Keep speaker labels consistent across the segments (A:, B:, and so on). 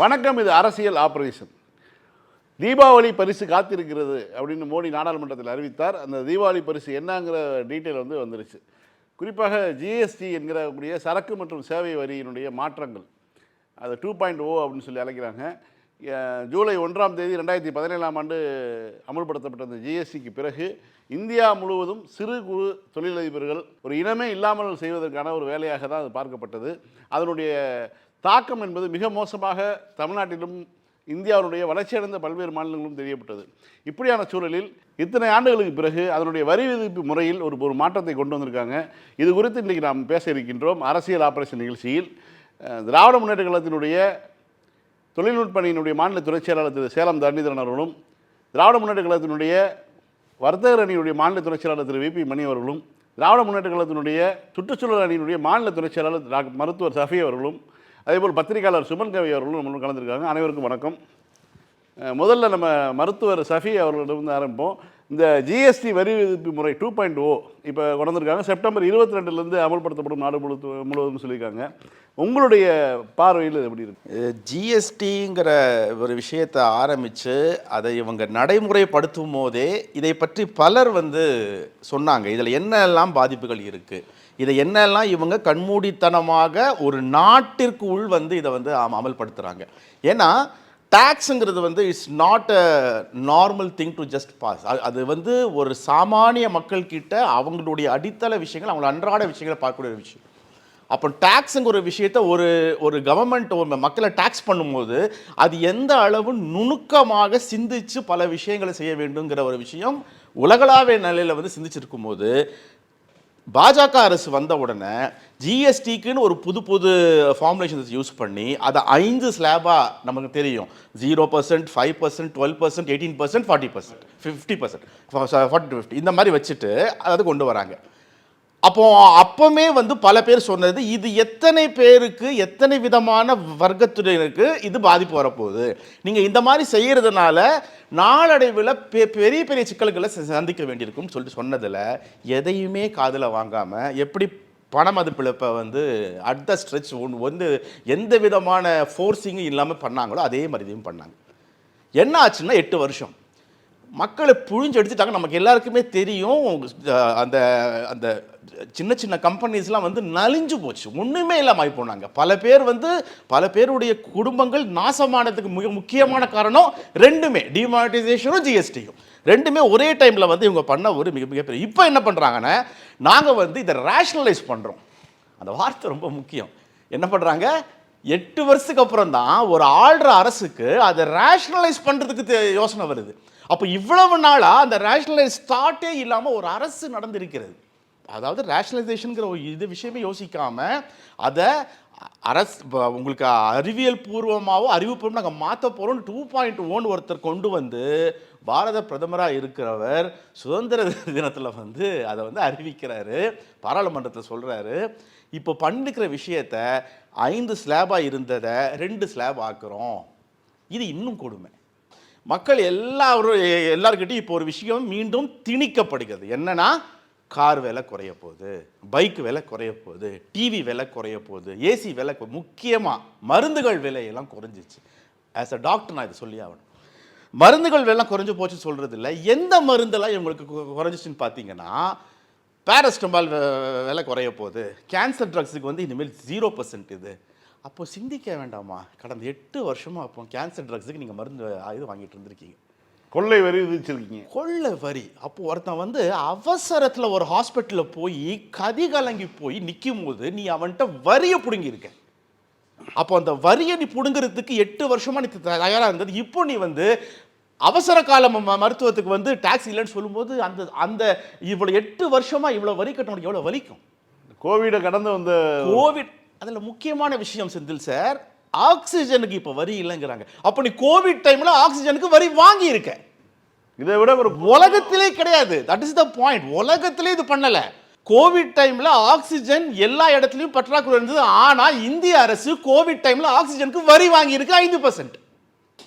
A: வணக்கம் இது அரசியல் ஆபரேஷன். தீபாவளி பரிசு காத்திருக்கிறது அப்படின்னு மோடி நாடாளுமன்றத்தில் அறிவித்தார். அந்த தீபாவளி பரிசு என்னங்கிற டீட்டெயில் வந்து வந்துருச்சு. குறிப்பாக ஜிஎஸ்டி என்கிற கூடிய சரக்கு மற்றும் சேவை வரியினுடைய மாற்றங்கள். அது டூ பாயிண்ட் ஓ அப்படின்னு சொல்லி அழைக்கிறாங்க. ஜூலை ஒன்றாம் தேதி ரெண்டாயிரத்தி பதினேழாம் ஆண்டு அமுல்படுத்தப்பட்ட அந்த ஜிஎஸ்டிக்கு பிறகு இந்தியா முழுவதும் சிறு குறு தொழிலதிபர்கள் ஒரு இனமே இல்லாமல் செய்வதற்கான ஒரு வேலையாக தான் அது பார்க்கப்பட்டது. அதனுடைய தாக்கம் என்பது மிக மோசமாக தமிழ்நாட்டிலும் இந்தியாவுடைய வளர்ச்சியடைந்த பல்வேறு மாநிலங்களும் தெரியப்பட்டது. இப்படியான சூழலில் இத்தனை ஆண்டுகளுக்கு பிறகு அதனுடைய வரி விதிப்பு முறையில் ஒரு ஒரு மாற்றத்தை கொண்டு வந்திருக்காங்க. இது குறித்து இன்றைக்கி நாம் பேச இருக்கின்றோம். அரசியல் ஆபரேஷன் நிகழ்ச்சியில் திராவிட முன்னேற்ற கழகத்தினுடைய தொழில்நுட்பணியினுடைய மாநில துணைச் செயலாளர் திரு சேலம் தரணிதரன் அவர்களும் திராவிட முன்னேற்ற கழகத்தினுடைய வர்த்தகர் அணியுடைய மாநில துணைச் செயலாளர் திரு விபி மணி அவர்களும் திராவிட முன்னேற்ற கழகத்தினுடைய சுற்றுச்சூழல் அணியினுடைய மாநில துறை செயலாளர் மருத்துவர் சஃபி அவர்களும் அதேபோல் பத்திரிகையாளர் சுமன் கவி அவர்களும் நம்மளும் கலந்துருக்காங்க. அனைவருக்கும் வணக்கம். முதல்ல நம்ம மருத்துவர் சஃபி அவர்களிடம் ஆரம்பிப்போம். இந்த ஜிஎஸ்டி வரி விதிப்பு முறை டூ பாயிண்ட் ஓ oh இப்போ கொண்டிருக்காங்க செப்டம்பர் இருபத்தி ரெண்டுலேருந்து அமல்படுத்தப்படும் நாடு முழுத்து முழுவதும் சொல்லியிருக்காங்க. உங்களுடைய பார்வையில் எப்படி இருக்கு?
B: ஜிஎஸ்டிங்கிற ஒரு விஷயத்தை ஆரம்பித்து அதை இவங்க நடைமுறைப்படுத்தும் போதே இதை பற்றி பலர் வந்து சொன்னாங்க. இதில் என்னெல்லாம் பாதிப்புகள் இருக்குது இதை என்னெல்லாம் இவங்க கண்மூடித்தனமாக ஒரு நாட்டிற்கு உள் வந்து இதை வந்து அமல்படுத்துகிறாங்க ஏன்னா டேக்ஸுங்கிறது வந்து it's not a normal thing to just pass அது வந்து ஒரு சாமானிய மக்கள் கிட்ட அவங்களுடைய அடித்தள விஷயங்கள் அவங்கள அன்றாட விஷயங்களை பார்க்கக்கூடிய ஒரு விஷயம். அப்போ டேக்ஸுங்கிற ஒரு விஷயத்த ஒரு ஒரு கவர்மெண்ட் ஒரு மக்களை டேக்ஸ் பண்ணும்போது அது எந்த அளவு நுணுக்கமாக சிந்திச்சு பல விஷயங்களை செய்ய வேண்டுங்கிற ஒரு விஷயம் உலகளாவிய நிலையில் வந்து சிந்திச்சிருக்கும் போது பாஜக அரசு வந்த உடனே ஜிஎஸ்டிக்குன்னு ஒரு புது புது ஃபார்முலேஷன்ஸ் யூஸ் பண்ணி அதை ஐந்து ஸ்லாபாக நமக்கு தெரியும். Zero percent five percent twelve percent eighteen percent forty percent fifty percent forty to fifty இந்த மாதிரி வச்சுட்டு அதை கொண்டு வராங்க. அப்போ அப்பமே வந்து பல பேர் சொன்னது இது எத்தனை பேருக்கு எத்தனை விதமான வர்க்கத்தினருக்கு இது பாதிப்பு வரப்போகுது? நீங்கள் இந்த மாதிரி செய்கிறதுனால நாளடைவில் பெ பெரிய பெரிய சிக்கல்களை ச- சந்திக்க வேண்டியிருக்கும்னு சொல்லிட்டு சொன்னதில் எதையுமே காதில் வாங்காமல் எப்படி பண மதிப்பிழப்பை வந்து அட் த ஸ்ட்ரெச் ஒன்று வந்து எந்த விதமான ஃபோர்ஸிங்கும் இல்லாமல் பண்ணாங்களோ அதே மாதிரி இதையும் பண்ணாங்க. என்ன ஆச்சுன்னா எட்டு வருஷம். மக்களை புழிஞ்சு எடுத்துட்டாங்க நமக்கு எல்லாருக்குமே தெரியும். அந்த அந்த சின்ன சின்ன கம்பெனிஸ்லாம் வந்து நலிஞ்சு போச்சு. ஒன்றுமே இல்லாமல் ஆகி போனாங்க. பல பேர் வந்து பல பேருடைய குடும்பங்கள் நாசமானதுக்கு மிக முக்கியமான காரணம் ரெண்டுமே. டிமானிட்டைசேஷனும் ஜிஎஸ்டியும் ரெண்டுமே ஒரே டைமில் வந்து இவங்க பண்ண ஒரு மிக மிகப்பெரிய இப்போ என்ன பண்ணுறாங்கன்னா நாங்கள் வந்து இதை ரேஷ்னலைஸ் பண்ணுறோம் அந்த வார்த்தை ரொம்ப முக்கியம். என்ன பண்ணுறாங்க எட்டு வருஷத்துக்கு அப்புறம் தான் ஒரு ஆள்ற அரசுக்கு அதை ரேஷ்னலைஸ் பண்ணுறதுக்கு யோசனை வருது. அப்போ இவ்வளவு நாளாக அந்த ரேஷனலைஸ் ஸ்டார்ட்டே இல்லாமல் ஒரு அரசு நடந்திருக்கிறது. அதாவது ரேஷனலைசேஷனுங்கிற ஒரு இது விஷயமே யோசிக்காமல் அதை அரசு உங்களுக்கு அறிவியல் பூர்வமாகவோ அறிவுபூர்வம் நாங்கள் மாற்ற போகிறோம் டூ பாயிண்ட் ஒன் ஒருத்தர் கொண்டு வந்து பாரத பிரதமராக இருக்கிறவர் சுதந்திர தினத்தில் வந்து அதை வந்து அறிவிக்கிறாரு பாராளுமன்றத்தில் சொல்கிறாரு இப்போ பண்ணிக்கிற விஷயத்த ஐந்து ஸ்லாபாக இருந்ததை ரெண்டு ஸ்லாப் ஆக்குறோம். இது இன்னும் கொடுமை. மக்கள் எல்லாரும் எல்லாருக்கிட்டையும் இப்போ ஒரு விஷயம் மீண்டும் திணிக்கப்படுகிறது. என்னன்னா கார் விலை குறைய போகுது பைக் விலை குறைய போகுது டிவி விலை குறைய போகுது ஏசி விலை முக்கியமாக மருந்துகள் விலையெல்லாம் குறைஞ்சிச்சு. ஆஸ் அ டாக்டர் நான் இதை சொல்லி ஆகணும். மருந்துகள் விலை குறைஞ்சு போச்சு சொல்கிறது இல்லை எந்த மருந்தெல்லாம் இவங்களுக்கு குறைஞ்சிச்சுன்னு பார்த்தீங்கன்னா பேரஸ்டமால் விலை குறைய போகுது. கேன்சர் ட்ரக்ஸுக்கு வந்து இனிமேல் ஜீரோ பர்சன்ட் இது. அப்போ சிந்திக்க வேண்டாமா? கடந்த எட்டு வருஷமா அப்போ கேன்சர் ட்ரக்ஸுக்கு நீங்கள் மருந்து இது வாங்கிட்டு இருந்திருக்கீங்க.
A: கொள்ளை வரி விதிச்சிருக்கீங்க.
B: கொள்ளை வரி. அப்போ ஒருத்தன் வந்து அவசரத்தில் ஒரு ஹாஸ்பிட்டலில் போய் கதி கலங்கி போய் நிற்கும் போது நீ அவன்கிட்ட வரியை பிடுங்கியிருக்க. அப்போ அந்த வரியை நீ பிடுங்கிறதுக்கு எட்டு வருஷமா நீ தயாராக இருந்தது. இப்போ நீ வந்து அவசர கால மருத்துவத்துக்கு வந்து டாக்ஸ் இல்லைன்னு சொல்லும்போது அந்த அந்த இவ்வளோ எட்டு வருஷமா இவ்வளோ வரி கட்டணும் எவ்வளோ வலிக்கும்?
A: கோவிடை கடந்து வந்த
B: கோவிட் அதுல முக்கியமான விஷயம் செந்தில் சார் ஆக்சிஜனுக்கு இப்போ வரி இல்லைங்கிறாங்க. அப்போ நீ கோவிட் டைம்ல ஆக்சிஜனுக்கு வரி வாங்கி இருக்க
A: இதை விட ஒரு
B: உலகத்திலே கிடையாது. தட் இஸ் த பாயிண்ட் உலகத்திலே இது பண்ணல. கோவிட் டைம்ல ஆக்சிஜன் எல்லா இடத்துலயும் பற்றாக்குறை இருந்தது. ஆனா இந்திய அரசு கோவிட் டைம்ல ஆக்சிஜனுக்கு வரி வாங்கி இருக்கு ஐந்து பர்சன்ட்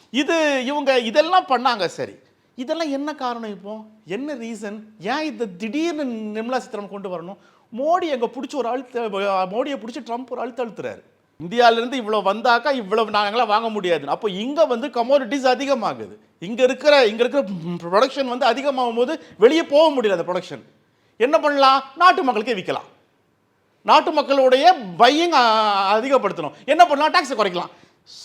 B: இது இவங்க இதெல்லாம் பண்ணாங்க. சரி. இதெல்லாம் என்ன காரணம் இப்போ? என்ன ரீசன் ஏன் இந்த திடீர்னு நிர்மலா சீதாராமன் கொண்டு வரணும்? மோடி எங்கே பிடிச்சி ஒரு அழுத்த மோடியை பிடிச்சி ட்ரம்ப் ஒரு அழுத்த அழுத்துறாரு. இந்தியாவிலேருந்து இவ்வளோ வந்தாக்கா இவ்வளோ நாங்களாம் வாங்க முடியாது அப்போ இங்கே வந்து கமோடிட்டிஸ் அதிகமாகுது. இங்கே இருக்கிற இங்கே இருக்கிற ப்ரொடக்ஷன் வந்து அதிகமாகும் போது வெளியே போக முடியல அந்த ப்ரொடக்ஷன் என்ன பண்ணலாம்? நாட்டு மக்களுக்கே விற்கலாம். நாட்டு மக்களுடைய பையிங் அதிகப்படுத்தணும். என்ன பண்ணலாம்? டேக்ஸை குறைக்கலாம்.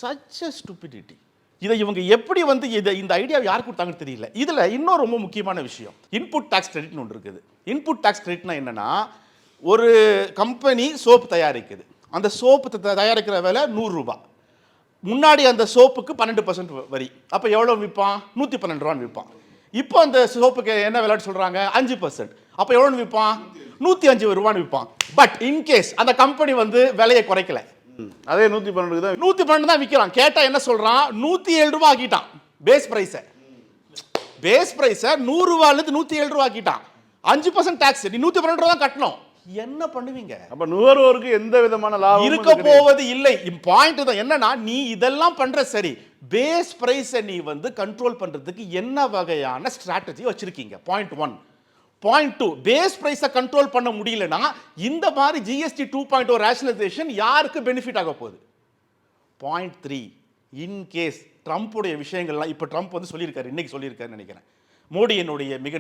B: சச் அ ஸ்டூபிடிட்டி இதை இவங்க எப்படி வந்து இதை இந்த ஐடியா யார் கொடுத்தாங்கன்னு தெரியல. இதில் இன்னும் ரொம்ப முக்கியமான விஷயம். இன்புட் டேக்ஸ் கிரெடிட்னு ஒன்று இருக்குது. இன்புட் டேக்ஸ் கிரெடிட்னா என்னென்னா ஒரு கம்பெனி சோப்பு தயாரிக்குது. அந்த சோப்பு தயாரிக்கிற விலை நூறுரூபா முன்னாடி அந்த சோப்புக்கு பன்னெண்டு பர்சன்ட் வரி. அப்போ எவ்வளோ விற்பான்? நூற்றி பன்னெண்டு ரூபான்னு விற்பான். இப்போ அந்த சோப்புக்கு என்ன விலைன்னு சொல்கிறாங்க அஞ்சு பர்சன்ட் அப்போ எவ்வளோன்னு விற்பான்? நூற்றி அஞ்சு ரூபான்னு விற்பான். பட் இன்கேஸ் அந்த கம்பெனி வந்து விலையை குறைக்கல.
A: அதே நூற்றி பன்னெண்டுக்கு தான்
B: நூற்றி பன்னெண்டு தான் விற்கிறான் கேட்டால் என்ன சொல்கிறான் நூற்றி ஏழு ரூபா ஆக்கிட்டான். பேஸ் ப்ரைஸை பேஸ் ப்ரைஸை நூறுரூவாலேருந்து நூற்றி ஏழு ரூபா ஆக்கிட்டான். அஞ்சு பர்சன்ட் டேக்ஸ் நீ நூற்றி பன்னெண்டு ரூபா தான் கட்டணும். என்ன பண்ணுவீங்க?
A: அப்ப நுகர்வோருக்கு எந்த விதமான லாபமும்
B: இருக்க. போவது இல்லை. பாயிண்ட் தான். என்னன்னா நீ இதெல்லாம் பண்ற சரி பேஸ் பிரைஸை நீ வந்து கண்ட்ரோல் பண்றதுக்கு என்ன வகையான ஸ்ட்ராட்டஜி வச்சிருக்கீங்க? Point one point two base பிரைஸை control பண்ண முடியலனா இந்த மாதிரி GST two point o rationalisation யாருக்கு பெனிஃபிட் ஆக போகுது? பாயிண்ட் த்ரீ இன் கேஸ் ட்ரம்ப்புடைய விஷயங்கள்லாம் இப்போ ட்ரம்ப் வந்து சொல்லியிருக்காரு இன்னைக்கு சொல்லியிருக்காருன்னு நினைக்கிறேன். மோடி என்னுடைய மிக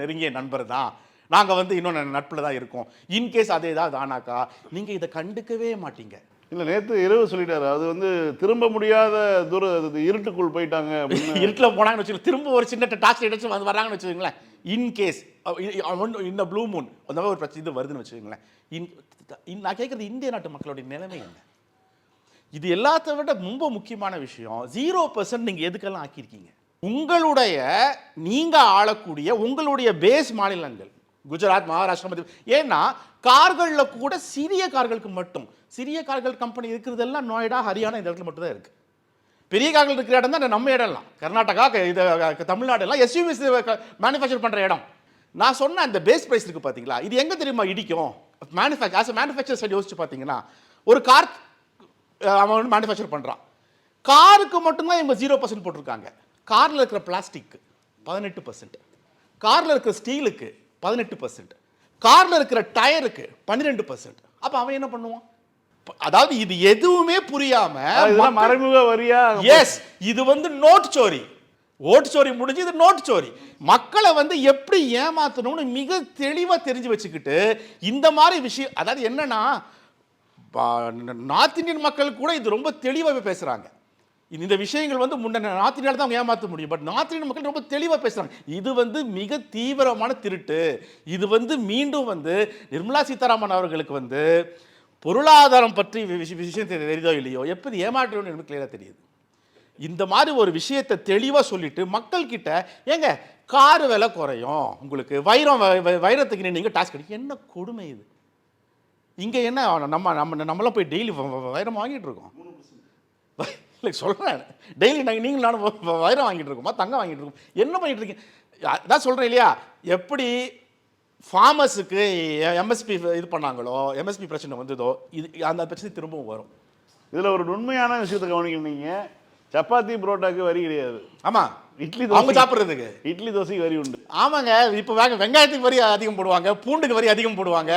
B: நெருங்கிய நண்பர் தான். நாங்கள் வந்து இன்னும் நட்பில் தான் இருக்கோம். இன்கேஸ் அதே ஏதாவது ஆனாக்கா நீங்கள் இதை கண்டுக்கவே மாட்டீங்க.
A: இல்ல நேத்து இரவு சொல்லிட்டாரு. அது வந்து திரும்ப முடியாத தூர இருட்டுக்குள் போயிட்டாங்க
B: இருட்டில் போனாங்கன்னு வச்சுக்கோங்க. திரும்ப ஒரு சின்ன டாஸ்க் எடுத்து வந்து வராங்கன்னு வச்சுக்கோங்களேன். இன்கேஸ் இந்த ப்ளூ மூன் அந்த மாதிரி ஒரு பிரச்சனை இது வருதுன்னு வச்சுக்கோங்களேன். இன்- நான் கேட்குறது இந்திய நாட்டு மக்களுடைய நிலைமை என்ன? இது எல்லாத்த விட ரொம்ப முக்கியமான விஷயம் ஜீரோ பர்சன்ட் நீங்கள் எதுக்கெல்லாம் ஆக்கியிருக்கீங்க? உங்களுடைய நீங்கள் ஆளக்கூடிய உங்களுடைய பேஸ் மாநிலங்கள் குஜராத் மகாராஷ்டிரா மத்திய ஏன்னா கார்களில் கூட சிறிய கார்களுக்கு மட்டும் சிறிய கார்கள் கம்பெனி இருக்கிறதெல்லாம் நோய்டா ஹரியானா இந்த இடத்துல மட்டும் தான் இருக்குது பெரிய கார்கள் இருக்கிற இடம் தான் நம்ம இடம்லாம். கர்நாடகா இது தமிழ்நாடு எல்லாம் எஸ்யூவிஸ் மேனுஃபேக்சர் பண்ணுற இடம். நான் சொன்ன அந்த பேஸ் ப்ரைஸ் இருக்குது பார்த்தீங்களா இது எங்கே தெரியுமா இடிக்கும்? மேனுஃபேக்சர் ஆஸ் மேனுஃபேக்சர் சைடு யோசிச்சு பார்த்தீங்கன்னா ஒரு கார் அவன் வந்து மேனுஃபேக்சர் பண்ணுறான் காருக்கு மட்டும்தான் இவங்க ஜீரோ பர்சன்ட் போட்டிருக்காங்க. காரில் இருக்கிற பிளாஸ்டிக் பதினெட்டு பர்சன்ட் காரில் இருக்கிற ஸ்டீலுக்கு பதினெட்டு பர்சன்ட் காரில் இருக்கிற டயருக்கு பன்னிரெண்டு பர்சன்ட் அப்போ அவன் என்ன பண்ணுவான்? அதாவது இது எதுவுமே புரியாம
A: மறைமுக வரியா?
B: எஸ் இது வந்து நோட் சோரி. ஓட்டு சோரி முடிஞ்சு இது நோட் சோரி. மக்களை வந்து எப்படி ஏமாத்தணும்னு மிக தெளிவா தெரிஞ்சு வச்சுக்கிட்டு இந்த மாதிரி விஷயம் அதாவது என்னன்னா நார்த் இந்தியன் மக்கள் கூட இது ரொம்ப தெளிவாகவே பேசுறாங்க. இந்த விஷயங்கள் வந்து முன்ன நார்த் தான் அவங்க ஏமாற்ற முடியும். பட் நார்த் மக்கள் ரொம்ப தெளிவாக பேசுகிறாங்க இது வந்து மிக தீவிரமான திருட்டு. இது வந்து மீண்டும் வந்து நிர்மலா சீதாராமன் அவர்களுக்கு வந்து பொருளாதாரம் பற்றி விஷயம் தெரியுதோ இல்லையோ? எப்படி ஏமாற்றணும்னு எனக்கு கிளியராக தெரியுது. இந்த மாதிரி ஒரு விஷயத்தை தெளிவாக சொல்லிட்டு மக்கள்கிட்ட ஏங்க கார் விலை குறையும். உங்களுக்கு வைரம் வைரத்துக்கு நீங்கள் டாஸ்க் கிடைக்கும் என்ன கொடுமை இது? இங்கே என்ன நம்ம நம்ம நம்மளாம் போய் டெய்லி வைரம் வாங்கிட்டு இருக்கோம். இல்லை சொல்கிறேன் டெய்லி நாங்கள் நீங்களும் நானும் வ- வைரம் வாங்கிட்டு இருக்கோமா தங்கம் வாங்கிட்டு இருக்கோம்? என்ன பண்ணிட்டு இருக்கீங்க? அதான் சொல்கிறேன் இல்லையா? எப்படி ஃபார்மர்ஸுக்கு எம்எஸ்பி இது பண்ணாங்களோ எம்எஸ்பி பிரச்சனை வந்ததோ இது அந்த பிரச்சனை திரும்பவும் வரும்.
A: இதில் ஒரு உண்மையான விஷயத்தை கவனிக்கணும் நீங்கள் சப்பாத்தி புரோட்டாக்கு வரி கிடையாது.
B: ஆமாம்
A: இட்லி
B: அவங்க சாப்பிட்றதுக்கு.
A: இட்லி தோசைக்கு வரி உண்டு.
B: ஆமாங்க. இப்போ வேங்க வெங்காயத்துக்கு வரி அதிகம் போடுவாங்க பூண்டுக்கு வரி அதிகம் போடுவாங்க.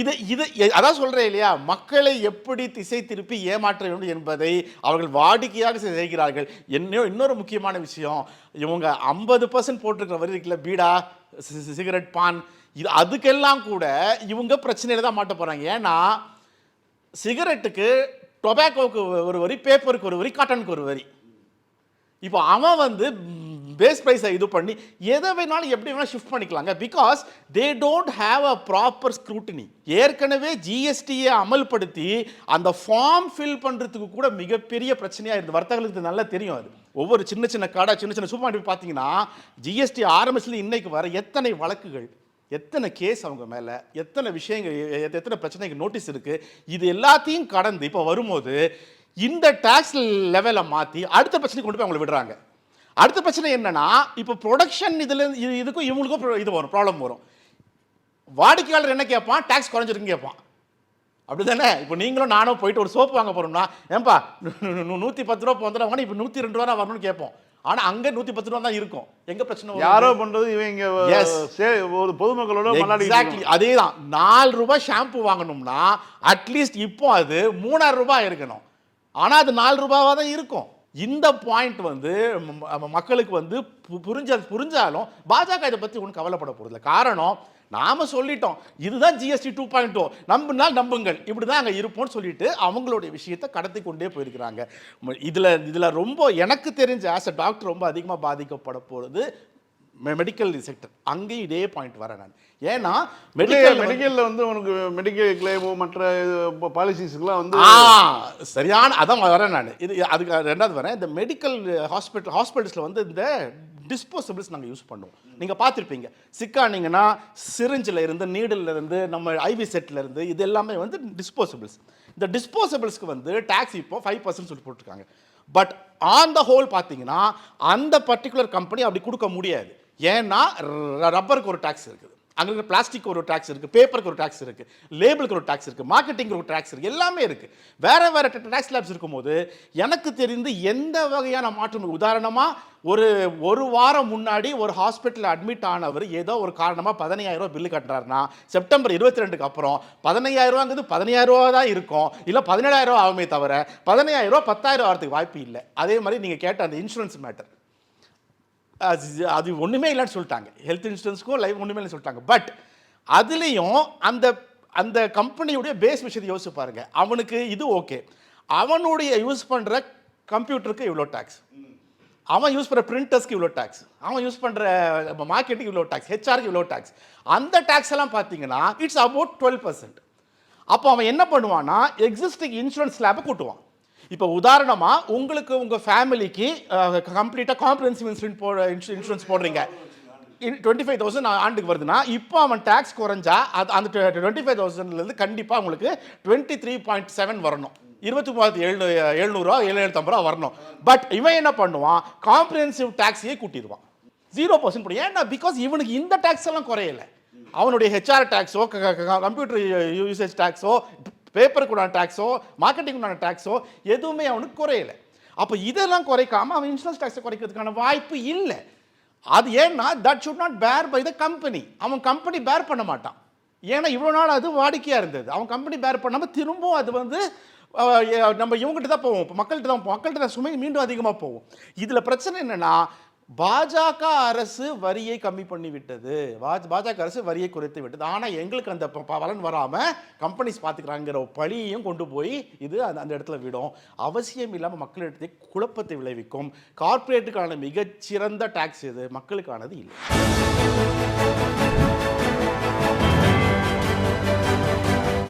B: இது இது அதான் சொல்றேன் இல்லையா? மக்களை எப்படி திசை திருப்பி ஏமாற்ற வேண்டும் என்பதை அவர்கள் வாடிக்கையாக செய்கிறார்கள். என்ன இன்னொரு முக்கியமான விஷயம். இவங்க ஐம்பது பர்சன்ட் போட்டிருக்கிற வரி இருக்குல்ல பீடா சிகரெட் பான். இது அதுக்கெல்லாம் கூட இவங்க பிரச்சனையில தான் மாட்ட போறாங்க. ஏன்னா சிகரெட்டுக்கு டொபாக்கோவுக்கு ஒரு வரி பேப்பருக்கு ஒரு வரி காட்டனுக்கு ஒரு வரி. இப்போ அவன் வந்து பேஸ் ப்ரைஸை இது பண்ணி எதை வேணாலும் எப்படி வேணாலும் ஷிஃப்ட் பண்ணிக்கலாங்க. Because they don't have a proper scrutiny ஏற்கனவே ஜிஎஸ்டியை அமல்படுத்தி அந்த ஃபார்ம் ஃபில் பண்ணுறதுக்கு கூட மிகப்பெரிய பிரச்சனையாக இருந்து வர்த்தகர்களுக்கு நல்லா தெரியும் அது. ஒவ்வொரு சின்ன சின்ன கடை சின்ன சின்ன சூப்பர் மார்க்கெட் பார்த்தீங்கன்னா ஜிஎஸ்டி ஆரம்பிச்சுல இன்னைக்கு வர எத்தனை வழக்குகள் எத்தனை கேஸ் அவங்க மேலே எத்தனை விஷயங்கள் எத்தனை பிரச்சனைகள் நோட்டீஸ் இருக்குது இது எல்லாத்தையும் கடந்து இப்போ வரும்போது இந்த டேக்ஸ் லெவலை மாற்றி அடுத்த பிரச்சனை கொண்டு போய் அவங்களை விடுறாங்க. அடுத்த பிரச்சனை என்னன்னா இப்போ ப்ரொடக்ஷன் இதில் இதுக்கும் இவங்களுக்கும் இது வரும் ப்ராப்ளம் வரும். வாடிக்கையாளர் என்ன கேட்பான்? டேக்ஸ் குறைஞ்சிருக்குன்னு கேட்பான். அப்படி தானே இப்போ நீங்களும் நானும் போயிட்டு ஒரு சோப்பு வாங்க போகிறோம்னா ஏன்பா நூற்றி பத்து ரூபா போந்துடும் வாங்க இப்போ நூற்றி ரெண்டு ரூபா வரணும்னு கேட்போம். ஆனா அங்க நூத்தி பத்து ரூபா தான் இருக்கும். எங்க பிரச்சனை?
A: யாரோ பண்றது இவங்க ஒரு பொதுமக்களோட
B: எக்ஸாக்ட்லி அதேதான். நாலு ரூபாய் ஷாம்பு வாங்கணும்னா அட்லீஸ்ட் இப்போ அது மூணாயிரம் ரூபாய் இருக்கணும். ஆனால் அது நாலு ரூபாவாக தான் இருக்கும். இந்த பாயிண்ட் வந்து மக்களுக்கு வந்து பு- புரிஞ்ச புரிஞ்சாலும் பாஜக இதை பற்றி ஒன்றும் கவலைப்பட போறதில்ல. காரணம் நாம் சொல்லிட்டோம் இதுதான் ஜிஎஸ்டி டூ பாயிண்ட் டூ நம்பினால் நம்புங்கள் இப்படி தான் அங்கே இருப்போம்னு சொல்லிட்டு அவங்களுடைய விஷயத்தை கடத்தி கொண்டே போயிருக்கிறாங்க. இதில் இதில் ரொம்ப எனக்கு தெரிஞ்ச ஆஸ் அ டாக்டர் ரொம்ப அதிகமாக பாதிக்கப்பட போகிறது மெடிக்கல் செக்டர் அங்கேயும் இதே பாயிண்ட் வரேன் நான். ஏன்னா
A: மெடிக்கல்
B: மெடிக்கல்
A: மெடிக்கல்ல வந்து உனக்கு மெடிக்கல் கிளைமோ மற்ற பாலிசிஸ்க்குலாம் வந்து
B: சரியான அதான் வரேன் நான். இது அதுக்கு ரெண்டாவது வரேன். இந்த மெடிக்கல் ஹாஸ்பிட்டல் ஹாஸ்பிட்டல்ஸில் வந்து இந்த டிஸ்போசபிள்ஸ் நாங்கள் யூஸ் பண்ணுவோம். நீங்கள் பார்த்துருப்பீங்க. சிக்கானீங்கன்னா சிரிஞ்சில் இருந்து நீடில் இருந்து நம்ம ஐவி செட்டில் இருந்து இது எல்லாமே வந்து டிஸ்போசபிள்ஸ் இந்த டிஸ்போசபிள்ஸ்க்கு வந்து டேக்ஸ் இப்போ ஃபைவ் பர்சன்ட் சொல்லி போட்டிருக்காங்க. பட் ஆன் த ஹோல் பார்த்தீங்கன்னா அந்த பர்டிகுலர் கம்பெனி அப்படி கொடுக்க முடியாது. ஏன்னா ரப்பருக்கு ஒரு டேக்ஸ் இருக்குது. அங்கே பிளாஸ்டிக் ஒரு டேக்ஸ் இருக்குது பேப்பருக்கு ஒரு டேக்ஸ் இருக்குது லேபிளுக்கு ஒரு டேக்ஸ் இருக்குது மார்க்கெட்டிங்க்கு ஒரு டேக்ஸ் இருக்குது எல்லாமே இருக்குது வேறு வேறு டேக்ஸ் லேப்ஸ் இருக்கும்போது எனக்கு தெரிந்து எந்த வகையான மாற்றம் உதாரணமாக ஒரு ஒரு வாரம் முன்னாடி ஒரு ஹாஸ்பிட்டலில் அட்மிட் ஆனவர் ஏதோ ஒரு காரணமாக பதினையாயிரம் பில்லு கட்டுறாருனா செப்டம்பர் இருபத்தி ரெண்டுக்கு அப்புறம் பதினையாயிரரூவாங்கிறது பதினையாயிரரூவா தான் இருக்கும். இல்லை பதினேழாயிரரூவா ஆகுமே தவிர பதினையாயிரரூவா பத்தாயிரம் ஆகிறதுக்கு வாய்ப்பு இல்லை. அதே மாதிரி நீங்கள் கேட்ட அந்த இன்சூரன்ஸ் மேட்டர் அது அது ஒன்றுமே இல்லைன்னு சொல்லிட்டாங்க. ஹெல்த் இன்சூரன்ஸ்க்கும் லைஃப் ஒன்றுமே இல்லைன்னு சொல்லிட்டாங்க. பட் அதுலேயும் அந்த அந்த கம்பெனியுடைய பேஸ் விஷயத்தை யோசிச்சு பாருங்கள் அவனுக்கு இது ஓகே அவனுடைய யூஸ் பண்ணுற கம்ப்யூட்டருக்கு இவ்வளோ டேக்ஸ் அவன் யூஸ் பண்ணுற பிரிண்டர்ஸ்க்கு இவ்வளோ டேக்ஸ் அவன் யூஸ் பண்ணுற மார்க்கெட்டுக்கு இவ்வளோ டேக்ஸ் ஹெச்ஆருக்கு இவ்வளோ டேக்ஸ் அந்த டேக்ஸ் எல்லாம் பார்த்தீங்கன்னா இட்ஸ் அபவுட் டுவெல் பர்சன்ட் அப்போ அவன் என்ன பண்ணுவான்னா எக்ஸிஸ்டிங் இன்சூரன்ஸ் ஸ்லாபை கூட்டுவான். இப்போ உதாரணமாக உங்களுக்கு உங்கள் ஃபேமிலிக்கு கம்ப்ளீட்டாக காம்ப்ரஹென்சிவ் இன்சூரன்ஸ் போட இன்சூரன்ஸ் போடுறீங்க. டுவெண்ட்டி ஃபைவ் தௌசண்ட் ஆண்டுக்கு வருதுன்னா இப்போ அவன் டேக்ஸ் குறைஞ்சா அது அந்த டுவெண்ட்டி ஃபைவ் தௌசண்ட்லேருந்து கண்டிப்பாக உங்களுக்கு டுவெண்ட்டி த்ரீ பாயிண்ட் செவன் வரணும். இருபத்தி மூவாயிரத்தி எழுநூ எழுநூறுவா எழுநூற்றம்பது ரூபா வரணும். பட் இவன் என்ன பண்ணுவான்? காம்ப்ரென்சிவ் டேக்ஸையே கூட்டிடுவான். ஜீரோ பர்சன்ட் போடும் ஏன்னா பிகாஸ் இவனுக்கு இந்த டேக்ஸ் எல்லாம் குறையலை. அவனுடைய ஹெச்ஆர் டேக்ஸோ கம்ப்யூட்டர் யூசேஜ் டேக்ஸோ பேப்பருக்கு உண்டான டேக்ஸோ மார்க்கெட்டிங் உண்டான டேக்ஸோ எதுவுமே அவனுக்கு குறையலை. அப்போ இதெல்லாம் குறைக்காம அவன் இன்சூரன்ஸ் டேக்ஸை குறைக்கிறதுக்கான வாய்ப்பு இல்லை. அது ஏன்னா that should not bear by the company அவன் கம்பெனி பேர் பண்ண மாட்டான். ஏன்னா இவ்வளோ நாள் அது வாடிக்கையாக இருந்தது. அவன் கம்பெனி பேர் பண்ணாமல் திரும்பவும் அது வந்து நம்ம இவங்ககிட்ட தான் போவோம். இப்போ மக்கள்கிட்ட தான் போவோம் மக்கள்கிட்ட சுமை மீண்டும் அதிகமாக போவோம் இதில் பிரச்சனை என்னென்னா பாஜக அரசு வரியை கம்மி பண்ணி விட்டது பாஜக அரசு வரியை குறைத்து விட்டது. ஆனால் எங்களுக்கு அந்த ப- பலன் வராமல் கம்பெனிஸ் பார்த்துக்கிறாங்கிற பழியையும் கொண்டு போய் இது அந்த அந்த இடத்துல விடும். அவசியம் இல்லாமல் மக்களிடத்தை குழப்பத்தை விளைவிக்கும். கார்ப்பரேட்டுக்கான மிகச்சிறந்த டாக்ஸ் இது மக்களுக்கானது இல்லை.